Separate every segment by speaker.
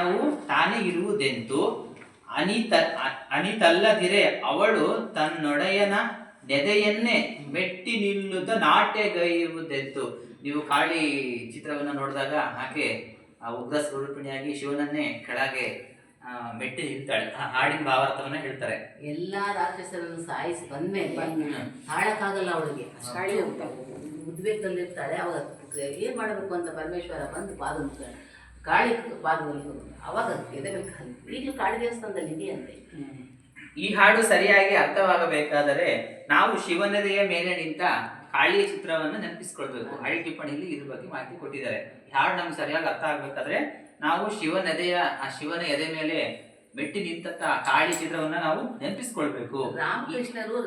Speaker 1: ನಾವು ತಾನೇ ಇರುವುದೆಂತು ಅನಿತ ಅನಿತಲ್ಲದಿರೇ ಅವಳು ತನ್ನೊಡೆಯನ ನೆದೆಯನ್ನೇ ಮೆಟ್ಟಿ ನಿಲ್ಲುತ್ತ ನಾಟ್ಯಗೈಯುವುದೆಂತು ನೀವು ಕಾಳಿ ಚಿತ್ರವನ್ನು ನೋಡಿದಾಗ ಆಕೆ ಆ ಉಗ್ರ ಸ್ವರೂಪಿಣಿಯಾಗಿ ಶಿವನನ್ನೇ ಕೆಳಗೆ ಮೆಟ್ಟಿ ನಿಲ್ತಾಳೆ. ಹಾಡಿನ ಭಾವಾರ್ಥವನ್ನ ಹೇಳ್ತಾರೆ.
Speaker 2: ಎಲ್ಲಾ ರಾಕ್ಷಸರನ್ನು ಸಾಯಿಸಿ ಬಂದ್ಮೇಲೆ ಹಾಳಕ್ಕಾಗಲ್ಲ ಅವಳಿಗೆ. ಉದ್ವೇಗದಲ್ಲಿರ್ತಾಳೆ. ಅವಾಗ ಏನ್ ಮಾಡಬೇಕು ಅಂತ ಪರಮೇಶ್ವರ ಬಂದು ಪಾದ ಮುಗ್ದ- ಕಾಳಿ ಪಾದದಲ್ಲಿ ಅವಾಗ ಎದಬೇಕು ಈಗಲೂ ಕಾಳಿ ದೇವಸ್ಥಾನದಲ್ಲಿ ಇದೆಯಂತೆ
Speaker 1: ಈ ಹಾಡು ಸರಿಯಾಗಿ ಅರ್ಥವಾಗಬೇಕಾದರೆ ನಾವು ಶಿವನದೆಯ ಮೇಲೆ ನಿಂತ ಕಾಳಿಯ ಚಿತ್ರವನ್ನು ನೆನಪಿಸಿಕೊಳ್ಬೇಕು. ಹಳಿ ಟಿಪ್ಪಣಿಯಲ್ಲಿ ಇದ್ರ ಬಗ್ಗೆ ಮಾಹಿತಿ ಕೊಟ್ಟಿದ್ದಾರೆ. ಹಾಡು ನಮ್ಗೆ ಸರಿಯಾಗಿ ಅರ್ಥ ಆಗ್ಬೇಕಾದ್ರೆ ನಾವು ಶಿವನದೆಯ ಆ ಶಿವನ ಎದೆ ಮೇಲೆ ಮೆಟ್ಟಿ ನಿಂತ ಕಾಳಿ ಚಿತ್ರವನ್ನ ನಾವು ನೆನಪಿಸ್ಕೊಳ್ಬೇಕು.
Speaker 2: ರಾಮಕೃಷ್ಣರು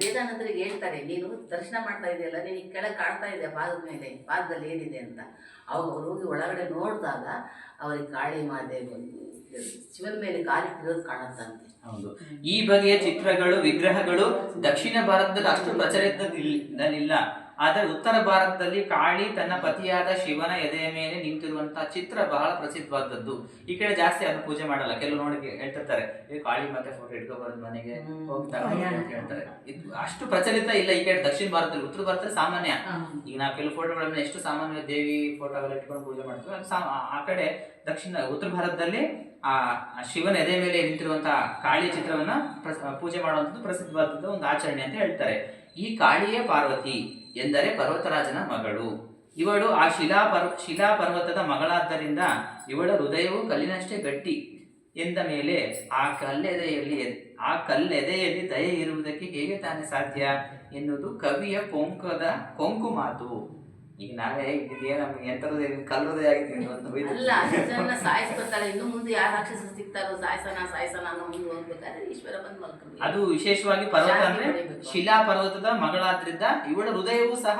Speaker 2: ವೇದಾನಂದರಿಗೆ ಹೇಳ್ತಾರೆ ನೀನು ದರ್ಶನ ಮಾಡ್ತಾ ಇದೆಯಲ್ಲ ನೀನು ಕೆಳಗೆ ಕಾಣ್ತಾ ಇದೆ ಪಾದದ ಮೇಲೆ ಪಾದದಲ್ಲಿ ಏನಿದೆ ಅಂತ. ಅವಾಗ ಅವ್ರು ಹೋಗಿ ಒಳಗಡೆ ನೋಡಿದಾಗ ಅವರಿಗೆ ಕಾಳಿ ಮಾತೆ ಶಿವನ ಮೇಲೆ ಕಾಲಿಟ್ಟಿರೋದು ಕಾಣುತ್ತಂತೆ.
Speaker 1: ಹೌದು. ಈ ಬಗೆಯ ಚಿತ್ರಗಳು ವಿಗ್ರಹಗಳು ದಕ್ಷಿಣ ಭಾರತದಲ್ಲಿ ಅಷ್ಟು ಪ್ರಚಲಿತದಲ್ಲಿಲ್ಲ ಆದರೆ ಉತ್ತರ ಭಾರತದಲ್ಲಿ ಕಾಳಿ ತನ್ನ ಪತಿಯಾದ ಶಿವನ ಎದೆಯ ಮೇಲೆ ನಿಂತಿರುವಂತಹ ಚಿತ್ರ ಬಹಳ ಪ್ರಸಿದ್ಧವಾದದ್ದು. ಈ ಕಡೆ ಜಾಸ್ತಿ ಅದನ್ನು ಪೂಜೆ ಮಾಡಲ್ಲ. ಕೆಲವು ನೋಡಿ ಹೇಳ್ತಿರ್ತಾರೆ ಏ ಕಾಳಿ ಮತ್ತೆ ಫೋಟೋ ಇಟ್ಕೊಬಾರ್ದು ಮನೆಗೆ ಅಂತ ಹೇಳ್ತಾರೆ. ಇದು ಅಷ್ಟು ಪ್ರಚಲಿತ ಇಲ್ಲ ಈ ಕಡೆ ದಕ್ಷಿಣ ಭಾರತದಲ್ಲಿ. ಉತ್ತರ ಭಾರತದಲ್ಲಿ ಸಾಮಾನ್ಯ. ಈಗ ನಾವು ಕೆಲವು ಫೋಟೋಗಳನ್ನ ಎಷ್ಟು ಸಾಮಾನ್ಯ ದೇವಿ ಫೋಟೋಗಳು ಇಟ್ಕೊಂಡು ಪೂಜೆ ಮಾಡ್ತೀವಿ ಆ ಕಡೆ ದಕ್ಷಿಣ ಉತ್ತರ ಭಾರತದಲ್ಲಿ ಆ ಶಿವನ ಎದೆ ಮೇಲೆ ನಿಂತಿರುವಂತಹ ಕಾಳಿ ಚಿತ್ರವನ್ನ ಪೂಜೆ ಮಾಡುವಂಥದ್ದು ಪ್ರಸಿದ್ಧವಾದ ಒಂದು ಆಚರಣೆ ಅಂತ ಹೇಳ್ತಾರೆ. ಈ ಕಾಳಿಯೇ ಪಾರ್ವತಿ ಎಂದರೆ ಪರ್ವತರಾಜನ ಮಗಳು. ಇವಳು ಆ ಶಿಲಾ ಪರ್ವ ಶಿಲಾ ಪರ್ವತದ ಮಗಳಾದ್ದರಿಂದ ಇವಳ ಹೃದಯವು ಕಲ್ಲಿನಷ್ಟೇ ಗಟ್ಟಿ ಎಂದ ಮೇಲೆ ಆ ಕಲ್ಲೆದೆಯಲ್ಲಿ ಆ ಕಲ್ಲೆದೆಯಲ್ಲಿ ದಯೆ ಇರುವುದಕ್ಕೆ ಹೇಗೆ ತಾನೇ ಸಾಧ್ಯ ಎನ್ನುವುದು ಕವಿಯ ಕೊಂಕದ ಕೊಂಕು ಮಾತು. ಈಗ ನಾವೇ ಇದೇನ ಎಂತರದೇ ಕಲ್ಲರದೇ ಆಗಿದ್ದೀವಿ ಅಂತ
Speaker 2: ಅಲ್ಲ ಅಷ್ಟನ್ನ ಸಾಯಿಸ್ಕೊತಾರೆ ಇನ್ನು ಮುಂದೆ ಯಾರು ರಾಕ್ಷಸ ಸಿಗ್ತಾರೋ ಸಾಯಿಸೋಣ ಸಾಯಿಸೋಣ ಅನ್ನೋ ಮುಂದೆ ಹೋಗ್ಬೇಕಾದ್ರೆ ಈಶ್ವರ ಬಂದು ಮಲ್ಕೊಂಡು
Speaker 1: ಅದು ವಿಶೇಷವಾಗಿ ಪರ್ವತ ಅಂದ್ರೆ ಶಿಲಾ ಪರ್ವತದ ಮಗಳಾದ್ರಿಂದ ಇವಳ ಹೃದಯವೂ ಸಹ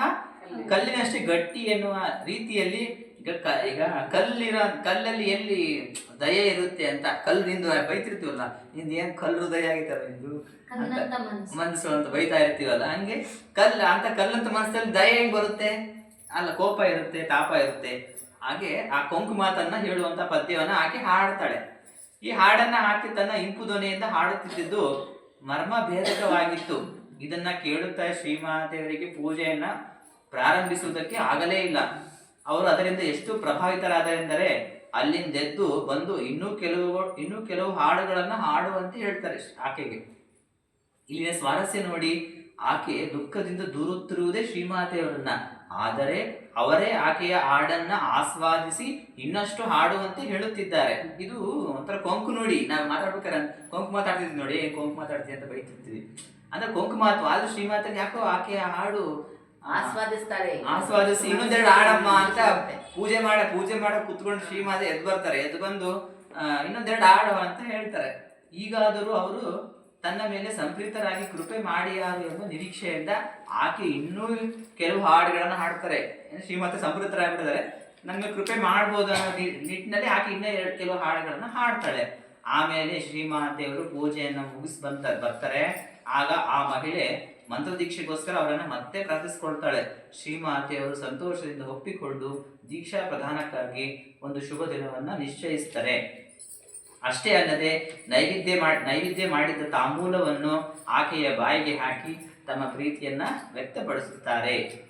Speaker 1: ಕಲ್ಲಿನಷ್ಟೇ ಗಟ್ಟಿ ಎನ್ನುವ ರೀತಿಯಲ್ಲಿ ಈಗ ಈಗ ಕಲ್ಲಿರ ಕಲ್ಲಲ್ಲಿ ಎಲ್ಲಿ ದಯೆ ಇರುತ್ತೆ ಅಂತ ಕಲ್ಲು ನಿಂದು ಬೈತಿರ್ತೀವಲ್ಲ ನಿಂದು ಏನ್ ಕಲ್ಲು ಹೃದಯ ಆಗಿತ್ತಲ್ಲ ನಿಂದು? ಮನಸ್ಸು ಅಂತ ಬೈತಾ ಇರ್ತೀವಲ್ಲ ಹಂಗೆ ಕಲ್ಲು ಅಂತ ಕಲ್ಲಂತ ಮನಸ್ಸಲ್ಲಿ ದಯೆ ಹೆಂಗ್ ಬರುತ್ತೆ? ಅಲ್ಲ, ಕೋಪ ಇರುತ್ತೆ, ತಾಪ ಇರುತ್ತೆ. ಹಾಗೆ ಆ ಕೊಂಕು ಮಾತನ್ನ ಹೇಳುವಂತ ಪದ್ಯವನ್ನ ಆಕೆ ಹಾಡ್ತಾಳೆ. ಈ ಹಾಡನ್ನ ಆಕೆ ತನ್ನ ಇಂಪು ಧ್ವನಿಯಿಂದ ಹಾಡುತ್ತಿದ್ದು ಮರ್ಮ ಭೇದಕವಾಗಿತ್ತು ಇದನ್ನ ಕೇಳುತ್ತಾ ಶ್ರೀಮಾದೇವರಿಗೆ ಪೂಜೆಯನ್ನ ಪ್ರಾರಂಭಿಸುವುದಕ್ಕೆ ಆಗಲೇ ಇಲ್ಲ. ಅವರು ಅದರಿಂದ ಎಷ್ಟು ಪ್ರಭಾವಿತರಾದರೆಂದರೆ, ಅಲ್ಲಿಂದೆದ್ದು ಬಂದು ಇನ್ನೂ ಕೆಲವು ಇನ್ನೂ ಕೆಲವು ಹಾಡುಗಳನ್ನು ಹಾಡುವಂತೆ ಹೇಳ್ತಾರೆ ಆಕೆಗೆ. ಇಲ್ಲಿನ ಸ್ವಾರಸ್ಯ ನೋಡಿ ಆಕೆ ದುಃಖದಿಂದ ದೂರುತ್ತಿರುವುದೇ ಶ್ರೀಮಾತೆಯವರನ್ನ. ಆದರೆ ಅವರೇ ಆಕೆಯ ಹಾಡನ್ನ ಆಸ್ವಾದಿಸಿ ಇನ್ನಷ್ಟು ಹಾಡುವಂತೆ ಹೇಳುತ್ತಿದ್ದಾರೆ. ಇದು ಒಂಥರ ಕೊಂಕು ನೋಡಿ ನಾವು ಮಾತಾಡ್ಬೇಕಾರೆ ಕೊಂಕು ಮಾತಾಡ್ತಿದ್ವಿ ನೋಡಿ ಕೊಂಕು ಮಾತಾಡ್ತೀವಿ ಅಂತ ಬೈತಿರ್ತೀವಿ. ಅಂದ್ರೆ ಕೊಂಕು ಮಾತು ಆದ್ರೂ ಶ್ರೀಮಾತೆ ಯಾಕೋ ಆಕೆಯ ಹಾಡು
Speaker 2: ಆಸ್ವಾದಿಸ್ತಾರೆ.
Speaker 1: ಆಸ್ವಾದಿಸಿ ಇನ್ನೊಂದೆರಡು ಹಾಡಮ್ಮ ಅಂತ ಪೂಜೆ ಮಾಡ ಪೂಜೆ ಮಾಡ ಕುತ್ಕೊಂಡು ಶ್ರೀಮಾತೆ ಎದ್ದು ಬರ್ತಾರೆ. ಎದ್ದು ಬಂದು ಇನ್ನೊಂದೆರಡು ಹಾಡು ಅಂತ ಹೇಳ್ತಾರೆ. ಈಗಾದರೂ ಅವರು ತನ್ನ ಮೇಲೆ ಸಂಪ್ರೀತರಾಗಿ ಕೃಪೆ ಮಾಡಿಯಾರು ಎಂಬ ನಿರೀಕ್ಷೆಯಿಂದ ಆಕೆ ಇನ್ನೂ ಕೆಲವು ಹಾಡುಗಳನ್ನ ಹಾಡ್ತಾರೆ. ಶ್ರೀಮಂತ ಸಂಪ್ರೀತರಾಗ್ಬಿಟ್ಟಿದ್ದಾರೆ ನಮ್ಗೆ ಕೃಪೆ ಮಾಡ್ಬೋದು ಅನ್ನೋ ನಿಟ್ಟಿನಲ್ಲಿ ಆಕೆ ಇನ್ನೂ ಎರಡು ಕೆಲವು ಹಾಡುಗಳನ್ನ ಹಾಡ್ತಾಳೆ. ಆಮೇಲೆ ಶ್ರೀಮಾತೆಯವರು ಪೂಜೆಯನ್ನು ಮುಗಿಸಿ ಬಂತ ಬರ್ತಾರೆ. ಆಗ ಆ ಮಹಿಳೆ ಮಂತ್ರದೀಕ್ಷೆಗೋಸ್ಕರ ಅವರನ್ನು ಮತ್ತೆ ಪ್ರಾರ್ಥಿಸ್ಕೊಳ್ತಾಳೆ. ಶ್ರೀಮಾತೆಯವರು ಸಂತೋಷದಿಂದ ಒಪ್ಪಿಕೊಂಡು ದೀಕ್ಷಾ ಪ್ರಧಾನಕ್ಕಾಗಿ ಒಂದು ಶುಭ ದಿನವನ್ನು ನಿಶ್ಚಯಿಸ್ತಾರೆ. ಅಷ್ಟೇ ಅಲ್ಲದೆ ನೈವೇದ್ಯ ಮಾಡಿ ನೈವೇದ್ಯ ಮಾಡಿದ ತಾಂಬೂಲವನ್ನು ಆಕೆಯ ಬಾಯಿಗೆ ಹಾಕಿ ತಮ್ಮ ಪ್ರೀತಿಯನ್ನ ವ್ಯಕ್ತಪಡಿಸುತ್ತಾರೆ.